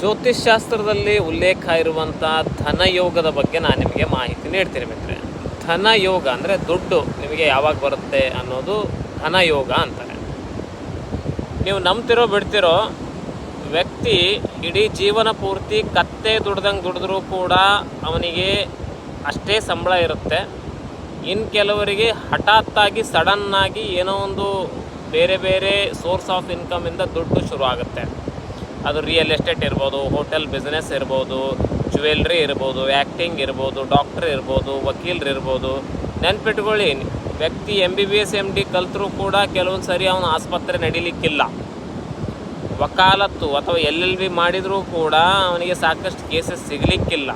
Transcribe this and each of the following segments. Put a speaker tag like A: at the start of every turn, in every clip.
A: ಜ್ಯೋತಿಷ್ಶಾಸ್ತ್ರದಲ್ಲಿ ಉಲ್ಲೇಖ ಇರುವಂಥ ಧನಯೋಗದ ಬಗ್ಗೆ ನಾನು ನಿಮಗೆ ಮಾಹಿತಿ ನೀಡ್ತೀನಿ ಮಿತ್ರೆ ಧನಯೋಗ ಅಂದರೆ ದುಡ್ಡು ನಿಮಗೆ ಯಾವಾಗ ಬರುತ್ತೆ ಅನ್ನೋದು ಧನಯೋಗ ಅಂತಾರೆ. ನೀವು ನಂಬ್ತಿರೋ ಬಿಡ್ತಿರೋ ವ್ಯಕ್ತಿ ಇಡೀ ಜೀವನ ಪೂರ್ತಿ ಕತ್ತೆ ದುಡ್ದಂಗೆ ದುಡಿದ್ರೂ ಕೂಡ ಅವನಿಗೆ ಅಷ್ಟೇ ಸಂಬಳ ಇರುತ್ತೆ. ಇನ್ನು ಕೆಲವರಿಗೆ ಹಠಾತ್ತಾಗಿ, ಸಡನ್ನಾಗಿ ಏನೋ ಒಂದು ಬೇರೆ ಬೇರೆ ಸೋರ್ಸ್ ಆಫ್ ಇನ್ಕಮಿಂದ ದುಡ್ಡು ಶುರು ಆಗುತ್ತೆ ಅದು ರಿಯಲ್ ಎಸ್ಟೇಟ್ ಇರ್ಬೋದು ಹೋಟೆಲ್ ಬಿಸ್ನೆಸ್ ಇರ್ಬೋದು ಜ್ಯುವೆಲ್ರಿ ಇರ್ಬೋದು ಆ್ಯಕ್ಟಿಂಗ್ ಇರ್ಬೋದು ಡಾಕ್ಟ್ರ್ ಇರ್ಬೋದು, ವಕೀಲರು ಇರ್ಬೋದು. ನೆನ್ಪಿಟ್ಕೊಳ್ಳಿ, ವ್ಯಕ್ತಿ M B B S M D ಕಲ್ತರೂ ಕೂಡ ಕೆಲವೊಂದು ಸರಿ ಅವನ ಆಸ್ಪತ್ರೆ ನಡೀಲಿಕ್ಕಿಲ್ಲ. ವಕಾಲತ್ತು ಅಥವಾ ಎಲ್ ಎಲ್ ಬಿ ಮಾಡಿದರೂ ಕೂಡ ಅವನಿಗೆ ಸಾಕಷ್ಟು ಕೇಸಸ್ ಸಿಗಲಿಕ್ಕಿಲ್ಲ.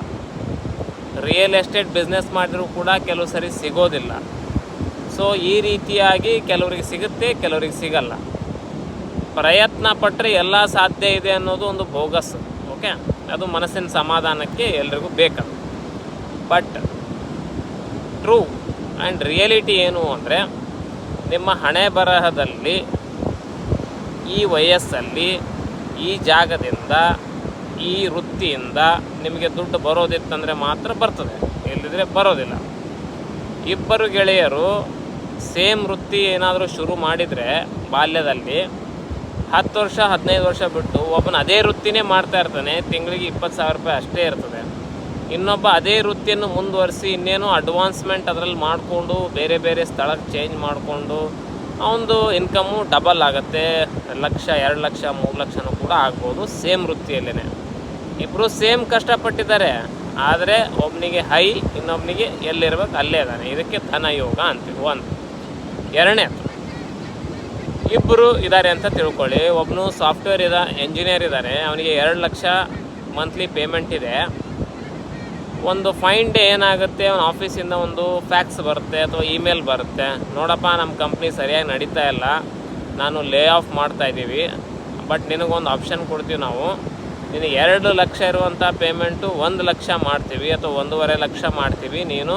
A: ರಿಯಲ್ ಎಸ್ಟೇಟ್ ಬಿಸ್ನೆಸ್ ಮಾಡಿದರೂ ಕೂಡ ಕೆಲವು ಸರಿ ಸಿಗೋದಿಲ್ಲ. ಸೊ ಈ ರೀತಿಯಾಗಿ ಕೆಲವರಿಗೆ ಸಿಗುತ್ತೆ, ಕೆಲವರಿಗೆ ಸಿಗಲ್ಲ. ಪ್ರಯತ್ನ ಪಟ್ಟರೆ ಎಲ್ಲ ಸಾಧ್ಯ ಇದೆ ಅನ್ನೋದು ಒಂದು ಬೋಗಸ್. ಓಕೆ? ಅದು ಮನಸ್ಸಿನ ಸಮಾಧಾನಕ್ಕೆ ಎಲ್ರಿಗೂ ಬೇಕದು. ಬಟ್ ಟ್ರೂ ಆ್ಯಂಡ್ ರಿಯಲಿಟಿ ಏನು ಅಂದರೆ, ನಿಮ್ಮ ಹಣೆ ಬರಹದಲ್ಲಿ, ಈ ವಯಸ್ಸಲ್ಲಿ, ಈ ಜಾಗದಿಂದ, ಈ ವೃತ್ತಿಯಿಂದ ನಿಮಗೆ ದುಡ್ಡು ಬರೋದಿತ್ತಂದರೆ ಮಾತ್ರ ಬರ್ತದೆ. ಇಲ್ಲದಿದ್ರೆ ಬರೋದಿಲ್ಲ. ಇಬ್ಬರು ಗೆಳೆಯರು ಸೇಮ್ ವೃತ್ತಿ ಏನಾದರೂ ಶುರು ಮಾಡಿದರೆ, ಬಾಲ್ಯದಲ್ಲಿ ಹತ್ತು ವರ್ಷ, ಹದಿನೈದು ವರ್ಷ ಬಿಟ್ಟು ಒಬ್ಬನ ಅದೇ ವೃತ್ತಿನೇ ಮಾಡ್ತಾ ಇರ್ತಾನೆ, ತಿಂಗಳಿಗೆ ಇಪ್ಪತ್ತು ಸಾವಿರ ರೂಪಾಯಿ ಅಷ್ಟೇ ಇರ್ತದೆ. ಇನ್ನೊಬ್ಬ ಅದೇ ವೃತ್ತಿಯನ್ನು ಮುಂದುವರಿಸಿ ಇನ್ನೇನು ಅಡ್ವಾನ್ಸ್ಮೆಂಟ್ ಅದರಲ್ಲಿ ಮಾಡಿಕೊಂಡು ಬೇರೆ ಬೇರೆ ಸ್ಥಳಕ್ಕೆ ಚೇಂಜ್ ಮಾಡಿಕೊಂಡು ಅವನದು ಇನ್ಕಮ್ಮು ಡಬಲ್ ಆಗುತ್ತೆ, ಲಕ್ಷ, ಎರಡು ಲಕ್ಷ, ಮೂರು ಲಕ್ಷನೂ ಕೂಡ ಆಗ್ಬೋದು ಸೇಮ್ ವೃತ್ತಿಯಲ್ಲೇ ಇಬ್ಬರು ಸೇಮ್ ಕಷ್ಟಪಟ್ಟಿದ್ದಾರೆ, ಆದರೆ ಒಬ್ಬನಿಗೆ ಹೈ ಇನ್ನೊಬ್ಬನಿಗೆ ಎಲ್ಲಿರ್ಬೇಕು ಅಲ್ಲೇ ಇದ್ದಾನೆ ಇದಕ್ಕೆ ಧನಯೋಗ ಅಂತೀವಿ ಒಂದು. ಎರಡನೇದು ಇಬ್ಬರು ಇದ್ದಾರೆ ಅಂತ ತಿಳ್ಕೊಳ್ಳಿ. ಒಬ್ಬನು ಸಾಫ್ಟ್ವೇರ್ ಇದ ಎಂಜಿನಿಯರ್ ಇದ್ದಾರೆ ಅವನಿಗೆ ಎರಡು ಲಕ್ಷ ಮಂತ್ಲಿ ಪೇಮೆಂಟ್ ಇದೆ. ಒಂದು ಫೈನ್ ಡೇ ಏನಾಗುತ್ತೆ? ಅವನ ಆಫೀಸಿಂದ ಒಂದು ಫ್ಯಾಕ್ಸ್ ಬರುತ್ತೆ ಅಥವಾ ಇಮೇಲ್ ಬರುತ್ತೆ. ನೋಡಪ್ಪ ನಮ್ಮ ಕಂಪ್ನಿ ಸರಿಯಾಗಿ ನಡೀತಾ ಇಲ್ಲ. ನಾನು ಲೇ ಆಫ್ ಮಾಡ್ತಾ ಇದ್ದೀವಿ. ಬಟ್ ನಿನಗೊಂದು ಆಪ್ಷನ್ ಕೊಡ್ತೀವಿ ನಾವು. ನಿನಗೆ ಎರಡು ಲಕ್ಷ ಇರುವಂಥ ಪೇಮೆಂಟು ಒಂದು ಲಕ್ಷ ಮಾಡ್ತೀವಿ ಅಥವಾ ಒಂದೂವರೆ ಲಕ್ಷ ಮಾಡ್ತೀವಿ. ನೀನು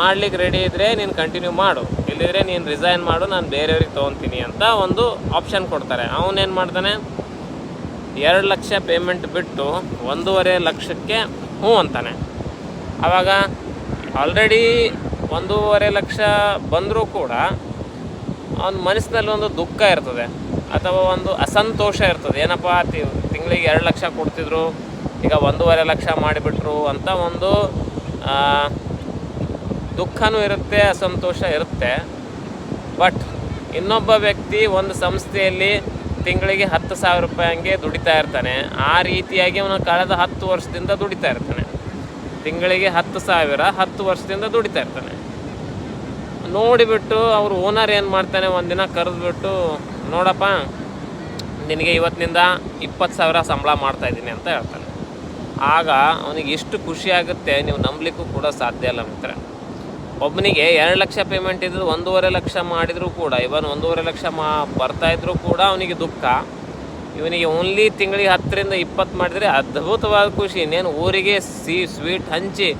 A: ಮಾಡ್ಲಿಕ್ಕೆ ರೆಡಿ ಇದ್ದರೆ ನೀನು ಕಂಟಿನ್ಯೂ ಮಾಡು. ಇಲ್ಲಿದ್ರೆ ನೀನು ರಿಸೈನ್ ಮಾಡು, ನಾನು ಬೇರೆಯವ್ರಿಗೆ ತೊಗೊತೀನಿ ಅಂತ ಒಂದು ಆಪ್ಷನ್ ಕೊಡ್ತಾರೆ. ಅವನೇನು ಮಾಡ್ತಾನೆ? ಎರಡು ಲಕ್ಷ ಪೇಮೆಂಟ್ ಬಿಟ್ಟು ಒಂದೂವರೆ ಲಕ್ಷಕ್ಕೆ ಹ್ಞೂ ಅಂತಾನೆ. ಆವಾಗ ಆಲ್ರೆಡಿ ಒಂದೂವರೆ ಲಕ್ಷ ಬಂದರೂ ಕೂಡ ಅವನ ಮನಸ್ಸಿನಲ್ಲಿ ಒಂದು ದುಃಖ ಇರ್ತದೆ. ಅಥವಾ ಒಂದು ಅಸಂತೋಷ ಇರ್ತದೆ. ಏನಪ್ಪ ತಿಂಗಳಿಗೆ ಎರಡು ಲಕ್ಷ ಕೊಡ್ತಿದ್ರು, ಈಗ ಒಂದೂವರೆ ಲಕ್ಷ ಮಾಡಿಬಿಟ್ರು ಅಂತ ಒಂದು ಆ, ದುಃಖನೂ ಇರುತ್ತೆ ಅಸಂತೋಷ ಇರುತ್ತೆ. ಬಟ್ ಇನ್ನೊಬ್ಬ ವ್ಯಕ್ತಿ ಒಂದು ಸಂಸ್ಥೆಯಲ್ಲಿ ತಿಂಗಳಿಗೆ ಹತ್ತು ಸಾವಿರ ರೂಪಾಯಿ ಹಂಗೆ ದುಡಿತಾ ಇರ್ತಾನೆ. ಆ ರೀತಿಯಾಗಿ ಅವನು ಕಳೆದ ಹತ್ತು ವರ್ಷದಿಂದ ದುಡಿತಾ ಇರ್ತಾನೆ. ತಿಂಗಳಿಗೆ ಹತ್ತು ಸಾವಿರ ಹತ್ತು ವರ್ಷದಿಂದ ದುಡಿತಾ ಇರ್ತಾನೆ. ನೋಡಿಬಿಟ್ಟು ಅವ್ರ ಓನರ್ ಏನು ಮಾಡ್ತಾನೆ ಒಂದಿನ ಕರೆದ್ಬಿಟ್ಟು ನೋಡಪ್ಪ ನಿನಗೆ ಇವತ್ತಿನಿಂದ ಇಪ್ಪತ್ತು ಸಾವಿರ ಸಂಬಳ ಮಾಡ್ತಾ ಇದ್ದೀನಿ ಅಂತ ಹೇಳ್ತಾನೆ. ಆಗ ಅವನಿಗೆ ಎಷ್ಟು ಖುಷಿ ಆಗುತ್ತೆ ನೀವು ನಂಬಲಿಕ್ಕೂ ಕೂಡ ಸಾಧ್ಯ ಇಲ್ಲ ಮಿತ್ರ ಒಬ್ಬನಿಗೆ ಎರಡು ಲಕ್ಷ ಪೇಮೆಂಟ್ ಇದ್ದು ಒಂದೂವರೆ ಲಕ್ಷ ಮಾಡಿದರೂ ಕೂಡ ಇವನ್ ಒಂದೂವರೆ ಲಕ್ಷ ಮಾ, ಬರ್ತಾ ಇದ್ರೂ ಕೂಡ ಅವನಿಗೆ ದುಃಖ. ಇವನಿಗೆ ಓನ್ಲಿ ತಿಂಗಳಿಗೆ ಹತ್ತರಿಂದ ಇಪ್ಪತ್ತು ಮಾಡಿದರೆ ಅದ್ಭುತವಾದ ಖುಷಿ. ಇನ್ನೇನು ಊರಿಗೆ ಸಿ ಸ್ವೀಟ್ ಹಂಚಿ,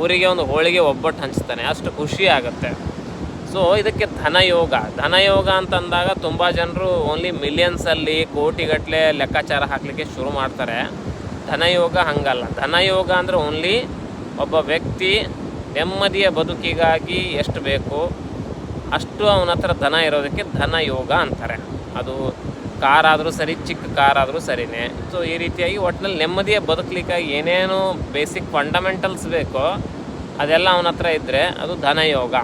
A: ಊರಿಗೆ ಒಂದು ಹೋಳಿಗೆ ಒಬ್ಬಟ್ಟು ಹಂಚ್ತಾನೆ. ಅಷ್ಟು ಖುಷಿ ಆಗುತ್ತೆ. ಸೊ ಇದಕ್ಕೆ ಧನಯೋಗ. ಧನಯೋಗ ಅಂತಂದಾಗ ತುಂಬ ಜನರು ಓನ್ಲಿ ಮಿಲಿಯನ್ಸಲ್ಲಿ ಕೋಟಿಗಟ್ಟಲೆ ಲೆಕ್ಕಾಚಾರ ಹಾಕಲಿಕ್ಕೆ ಶುರು ಮಾಡ್ತಾರೆ. ಧನಯೋಗ ಹಂಗಲ್ಲ. ಧನಯೋಗ ಅಂದರೆ ಓನ್ಲಿ ಒಬ್ಬ ವ್ಯಕ್ತಿ ನೆಮ್ಮದಿಯ ಬದುಕಿಗಾಗಿ ಎಷ್ಟು ಬೇಕು ಅಷ್ಟು ಅವನ ಹತ್ರ ಧನ ಇರೋದಕ್ಕೆ ಧನಯೋಗ ಅಂತಾರೆ. ಅದು ಕಾರಾದರೂ ಸರಿ, ಚಿಕ್ಕ ಕಾರಾದರೂ ಸರಿನೇ. ಸೊ ಈ ರೀತಿಯಾಗಿ ಒಟ್ಟಿನಲ್ಲಿ ನೆಮ್ಮದಿಯ ಬದುಕಲಿಕ್ಕಾಗಿ ಏನೇನು ಬೇಸಿಕ್ ಫಂಡಮೆಂಟಲ್ಸ್ ಬೇಕೋ ಅದೆಲ್ಲ ಅವನ ಹತ್ರ ಇದ್ದರೆ ಅದು ಧನಯೋಗ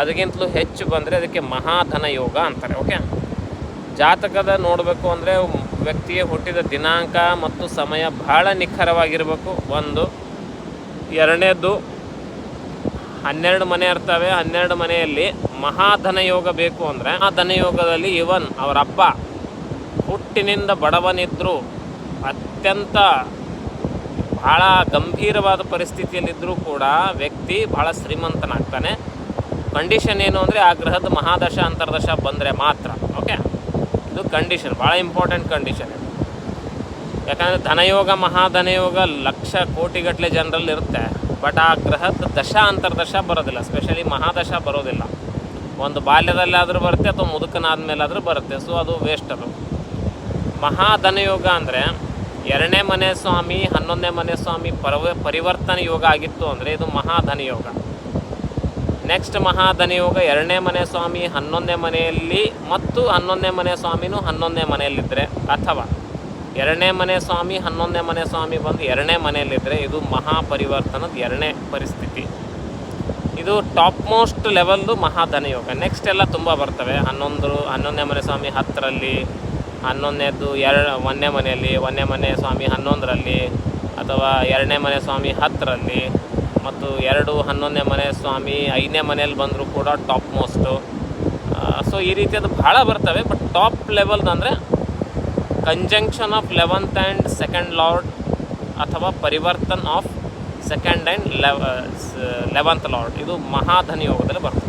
A: ಅದಕ್ಕಿಂತಲೂ ಹೆಚ್ಚು ಬಂದರೆ ಅದಕ್ಕೆ ಮಹಾಧನಯೋಗ ಅಂತಾರೆ ಓಕೆ ಜಾತಕದ ನೋಡಬೇಕು ಅಂದರೆ ವ್ಯಕ್ತಿಯ ಹುಟ್ಟಿದ ದಿನಾಂಕ ಮತ್ತು ಸಮಯ ಬಹಳ ನಿಖರವಾಗಿರಬೇಕು. ಒಂದು, ಎರಡನೇದು ಹನ್ನೆರಡು ಮನೆ ಇರ್ತವೆ, ಹನ್ನೆರಡು ಮನೆಯಲ್ಲಿ ಮಹಾಧನಯೋಗ ಬೇಕು ಅಂದರೆ ಆ ಧನಯೋಗದಲ್ಲಿ ಇವನ್ ಅವರ ಅಪ್ಪ ಹುಟ್ಟಿನಿಂದ ಬಡವನಿದ್ದರೂ ಅತ್ಯಂತ ಬಹಳ ಗಂಭೀರವಾದ ಪರಿಸ್ಥಿತಿಯಲ್ಲಿದ್ದರೂ ಕೂಡ ವ್ಯಕ್ತಿ ಬಹಳ ಶ್ರೀಮಂತನಾಗ್ತಾನೆ. ಕಂಡೀಷನ್ ಏನು ಅಂದರೆ ಆ ಗ್ರಹದ ಮಹಾದಶ, ಅಂತರ್ದಶ ಬಂದರೆ ಮಾತ್ರ ಓಕೆ ಇದು ಕಂಡೀಷನ್ ಭಾಳ ಇಂಪಾರ್ಟೆಂಟ್ ಕಂಡೀಷನ್ ಇದು. ಯಾಕಂದರೆ ಧನಯೋಗ, ಮಹಾಧನಯೋಗ ಲಕ್ಷ ಕೋಟಿಗಟ್ಟಲೆ ಜನರಲ್ಲಿ ಇರುತ್ತೆ. ಬಟ್ ಆ ಗ್ರಹದ ದಶ ಅಂತರ್ದಶ ಬರೋದಿಲ್ಲ ಸ್ಪೆಷಲಿ ಮಹಾದಶ ಬರೋದಿಲ್ಲ. ಒಂದು ಬಾಲ್ಯದಲ್ಲಾದರೂ ಬರುತ್ತೆ, ಅಥವಾ ಮುದುಕನಾದ ಮೇಲಾದರೂ ಬರುತ್ತೆ ಸೊ ಅದು ವೇಸ್ಟ್ ಅದು. ಮಹಾಧನಯೋಗ ಅಂದರೆ ಎರಡನೇ ಮನೆ ಸ್ವಾಮಿ, ಹನ್ನೊಂದನೇ ಮನೆ ಸ್ವಾಮಿ ಪರವ, ಪರಿವರ್ತನೆ ಯೋಗ ಆಗಿತ್ತು ಅಂದರೆ ಇದು ಮಹಾಧನ ಯೋಗ ನೆಕ್ಸ್ಟ್ ಮಹಾಧನ ಯೋಗ ಎರಡನೇ ಮನೆ ಸ್ವಾಮಿ, ಹನ್ನೊಂದನೇ ಮನೆಯಲ್ಲಿ ಮತ್ತು ಹನ್ನೊಂದನೇ ಮನೆ ಸ್ವಾಮಿನೂ ಹನ್ನೊಂದನೇ ಮನೆಯಲ್ಲಿದ್ದರೆ ಅಥವಾ ಎರಡನೇ ಮನೆ ಸ್ವಾಮಿ, ಹನ್ನೊಂದನೇ ಮನೆ ಸ್ವಾಮಿ ಬಂದು ಎರಡನೇ ಮನೆಯಲ್ಲಿದ್ದರೆ ಇದು ಮಹಾಪರಿವರ್ತನದ ಎರಡನೇ ಪರಿಸ್ಥಿತಿ. ಇದು ಟಾಪ್ ಮೋಸ್ಟ್ ಲೆವೆಲ್ದು ಮಹಾಧನ ಯೋಗ. ನೆಕ್ಸ್ಟ್ ಎಲ್ಲ ತುಂಬ ಬರ್ತವೆ. ಹನ್ನೊಂದು, ಹನ್ನೊಂದನೇ ಮನೆ ಸ್ವಾಮಿ ಹತ್ತರಲ್ಲಿ ಹನ್ನೊಂದನೇದು ಎರಡು ಒಂದನೇ ಮನೆಯಲ್ಲಿ, ಒಂದನೇ ಮನೆ ಸ್ವಾಮಿ ಹನ್ನೊಂದರಲ್ಲಿ, ಅಥವಾ ಎರಡನೇ ಮನೆ ಸ್ವಾಮಿ ಹತ್ತರಲ್ಲಿ, ಮತ್ತು ಎರಡು ಹನ್ನೊಂದನೇ ಮನೆ ಸ್ವಾಮಿ ಐದನೇ ಮನೆಯಲ್ಲಿ ಬಂದರೂ ಕೂಡ ಟಾಪ್ ಮೋಸ್ಟು. ಸೊ ಈ ರೀತಿಯದು ಭಾಳ ಬರ್ತವೆ. ಬಟ್ ಟಾಪ್ ಲೆವೆಲ್ದು ಅಂದರೆ conjunction of eleventh and second lord ಅಥವಾ ಪರಿವರ್ತನ್ ಆಫ್ ಸೆಕೆಂಡ್ ಆ್ಯಂಡ್ ಲೆವ ಲೆವೆಂತ್ ಲಾರ್ಡ್ ಇದು ಮಹಾಧನಿ ಯೋಗದಲ್ಲಿ ಬರ್ತದೆ.